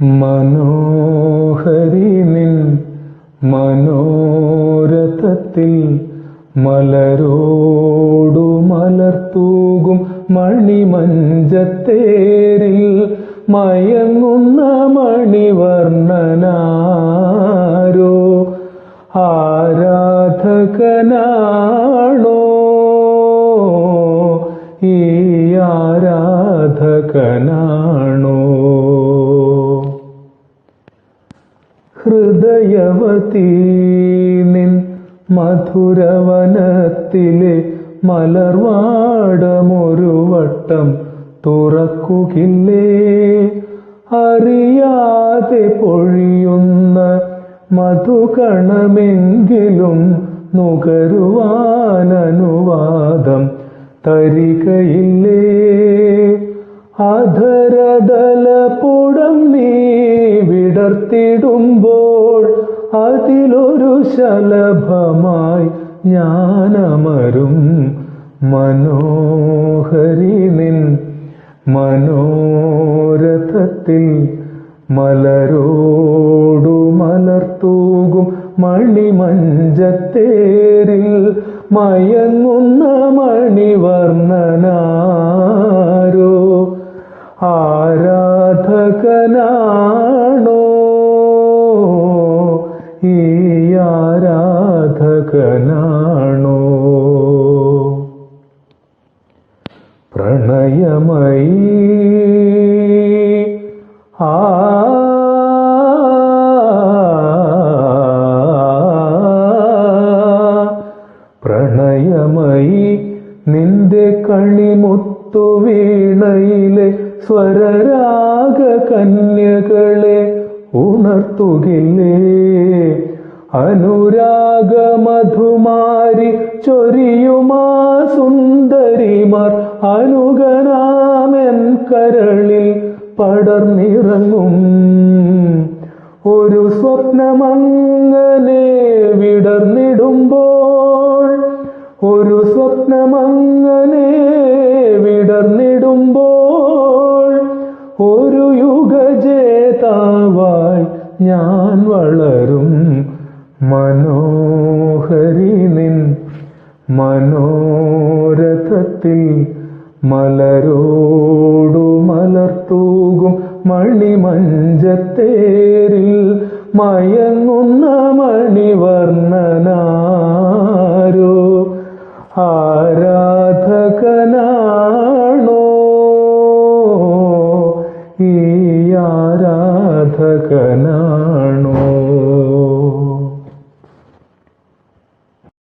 മനോഹരി നിൻ മനോരഥത്തിൽ മലരോടു മലർത്തൂകും മണിമഞ്ചത്തേരിൽ മയങ്ങുന്ന മണിവർണനാരോ ആരാധകനാണോ? ഈ ആരാധകനാണോ? ഹൃദയവതീ നിൻ മധുരവനത്തിലെ മലർവാടമൊരു വട്ടം തുറക്കുകില്ലേ? അറിയാതെ പൊഴിയുന്ന മധുകണമെങ്കിലും നുകരുവാനനുവാദം തരികയില്ലേ? അധരതല നീ വിടർത്തിടുമ്പോൾ അതിലൊരു ശലഭമായി ഞാനമരും മനോഹരി നിൻ മനോരഥത്തിൽ മലരോടു മലർത്തൂകും മണിമഞ്ചത്തേരിൽ മയങ്ങുന്ന മണിവർണനാരോ ആരാധകനാണോ പ്രണയമൈ ആ പ്രണയമൈ നിന്റെ കണിമുത്തു വീണയിലെ സ്വരരാഗ കന്യകളെ ഉണർത്തുകില്ലേ? അനുരാഗ മധുമാരി ചൊരിയുമാ സുന്ദരിമാർ. അനുഗനാമെൻ കരളിൽ പടർന്നിറങ്ങും. ഒരു സ്വപ്നമങ്ങനെ വിടർന്നിടുമ്പോൾ ഒരു സ്വപ്നമങ്ങനെ വിടർന്നിടുമ്പോൾ ഒരു യുഗജേതാവായി ഞാൻ വളരും. മനോഹരി നിൻ മനോരഥത്തിൽ മലരോടു മലർത്തൂകും മണിമഞ്ചത്തേരിൽ മയങ്ങുന്ന മണിവർണനാരോ ആരാധകനാണോ